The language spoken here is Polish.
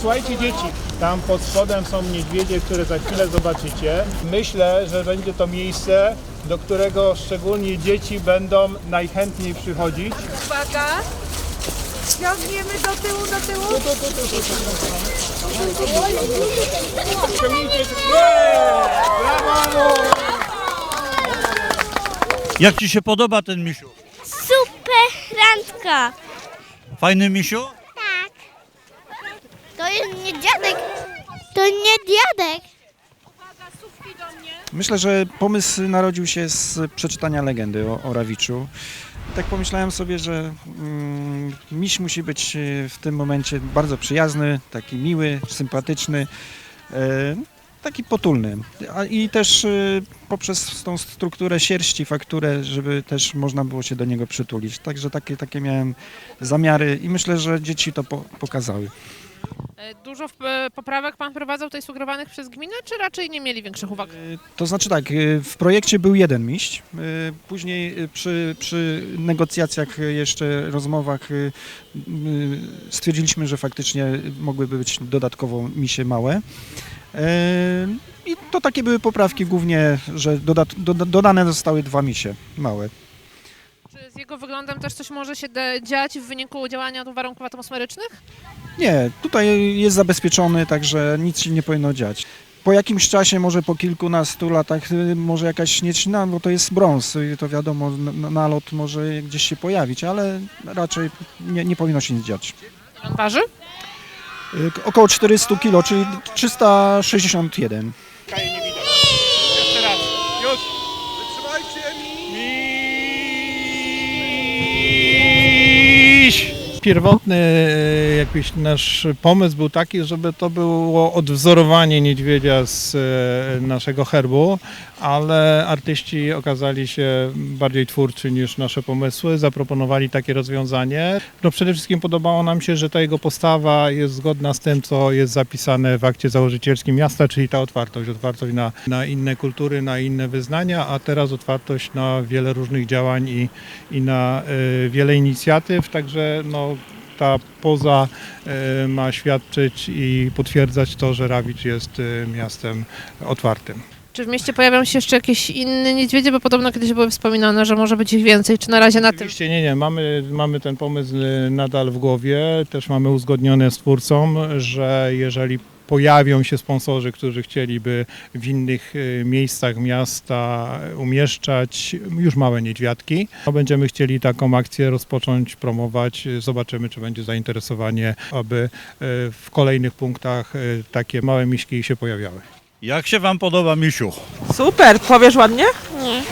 Słuchajcie dzieci, tam pod spodem są niedźwiedzie, które za chwilę zobaczycie. Myślę, że będzie to miejsce, do którego szczególnie dzieci będą najchętniej przychodzić. Uwaga. Ciągniemy do tyłu, do tyłu. Ciągnijcie się. Yeah! Brawo! Jak ci się podoba ten misiu? Super randka. Fajny misiu? To jest nie dziadek. To nie dziadek. Myślę, że pomysł narodził się z przeczytania legendy o, o Rawiczu. Tak pomyślałem sobie, że mm, miś musi być e, w tym momencie bardzo przyjazny, taki miły, sympatyczny, e, taki potulny. A, I też e, poprzez tą strukturę sierści, fakturę, żeby też można było się do niego przytulić. Także takie, takie miałem zamiary i myślę, że dzieci to po, pokazały. E, Dużo e, poprawek pan prowadzał tutaj sugerowanych przez gminę, czy raczej nie mieli większych uwag? To znaczy tak, w projekcie był jeden miś, y, później przy, przy negocjacjach, jeszcze rozmowach stwierdziliśmy, że faktycznie mogłyby być dodatkowo misie małe. I to takie były poprawki głównie, że dodane zostały dwa misie małe. Czy z jego wyglądem też coś może się dziać w wyniku działania tu warunków atmosferycznych? Nie, tutaj jest zabezpieczony, także nic się nie powinno dziać. Po jakimś czasie, może po kilkunastu latach, y, może jakaś śnieżna, bo to jest brąz, y, to wiadomo, nalot może gdzieś się pojawić, ale raczej nie, nie powinno się nic dziać. Ile on waży? Y, Około 400 kg, czyli 361. Pierwotny e, jakiś nasz pomysł był taki, żeby to było odwzorowanie niedźwiedzia z e, naszego herbu, ale artyści okazali się bardziej twórczy niż nasze pomysły, zaproponowali takie rozwiązanie. No przede wszystkim podobało nam się, że ta jego postawa jest zgodna z tym, co jest zapisane w akcie założycielskim miasta, czyli ta otwartość, otwartość na, na inne kultury, na inne wyznania, a teraz otwartość na wiele różnych działań i, i na y, wiele inicjatyw, także no, ta poza y, ma świadczyć i potwierdzać to, że Rawicz jest y, miastem otwartym. Czy w mieście pojawią się jeszcze jakieś inne niedźwiedzie, bo podobno kiedyś były wspominane, że może być ich więcej, czy na razie na tym? Oczywiście nie, nie, mamy, mamy ten pomysł y, nadal w głowie, też mamy uzgodnione z twórcą, że jeżeli pojawią się sponsorzy, którzy chcieliby w innych y, miejscach miasta umieszczać już małe niedźwiadki, to będziemy chcieli taką akcję rozpocząć, promować, zobaczymy czy będzie zainteresowanie, aby y, w kolejnych punktach y, takie małe miśki się pojawiały. Jak się wam podoba misiu? Super, powiesz ładnie? Nie.